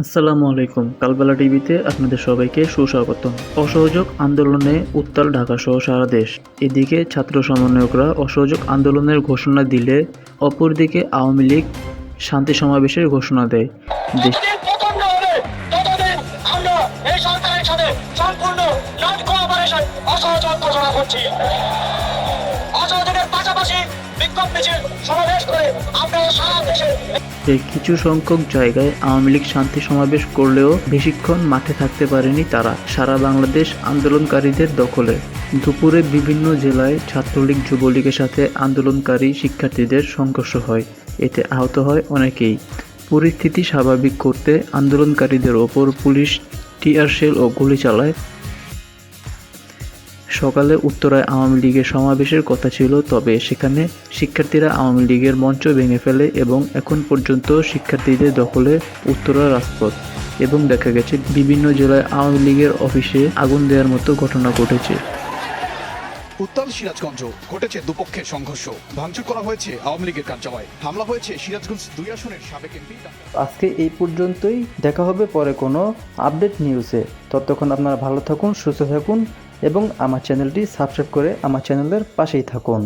আসসালামু আলাইকুম। কালবেলা টিভিতে আপনাদের সবাইকে সুস্বাগতম। অসহযোগ আন্দোলনে উত্তাল ঢাকা সহ সারা দেশ। এদিকে ছাত্র সমন্বয়করা অসহযোগ আন্দোলনের ঘোষণা দিলে অপরদিকে আওয়ামী লীগ শান্তি সমাবেশের ঘোষণা দেয়। আমরা যে কিছু সংখ্যক জায়গায় আওয়ামী লীগ শান্তি সমাবেশ করলেও বেশিক্ষণ মাঠে থাকতে পারেনি তারা। সারা বাংলাদেশ আন্দোলনকারীদের দখলে। দুপুরে বিভিন্ন জেলায় ছাত্রলীগ যুবলীগের সাথে আন্দোলনকারী শিক্ষার্থীদের সংঘর্ষ হয়। এতে আহত হয় অনেকেই। পরিস্থিতি স্বাভাবিক করতে আন্দোলনকারীদের ওপর পুলিশ টিয়ার শেল ও গুলি চালায়। সকালে উত্তরায় আওয়ামী লীগের সমাবেশের কথা ছিল তবে সেখানে শিক্ষার্থীরা আওয়ামী লীগের মঞ্চ ভেঙে ফেলে এবং এখন পর্যন্ত শিক্ষার্থীদের দখলে উত্তরা রাজপথ এবং দেখা গেছে বিভিন্ন জেলায় আওয়ামী লীগের অফিসে আগুন দেওয়ার মতো ঘটনা ঘটেছে। উত্তাল সিরাজগঞ্জ ঘটেছে দুপক্ষের সংঘর্ষ। ভাঙচুর করা হয়েছে আওয়ামী লীগের কার্যালয়। হামলা হয়েছে সিরাজগঞ্জ দুই আসনের সাবেক এমপি আজকে এই পর্যন্তই। দেখা হবে পরে কোনো আপডেট নিউজে ততক্ষণ আপনারা ভালো থাকুন সুস্থ থাকুন। এবং আমার চ্যানেলটি সাবস্ক্রাইব করে আমার চ্যানেলের পাশেই থাকুন।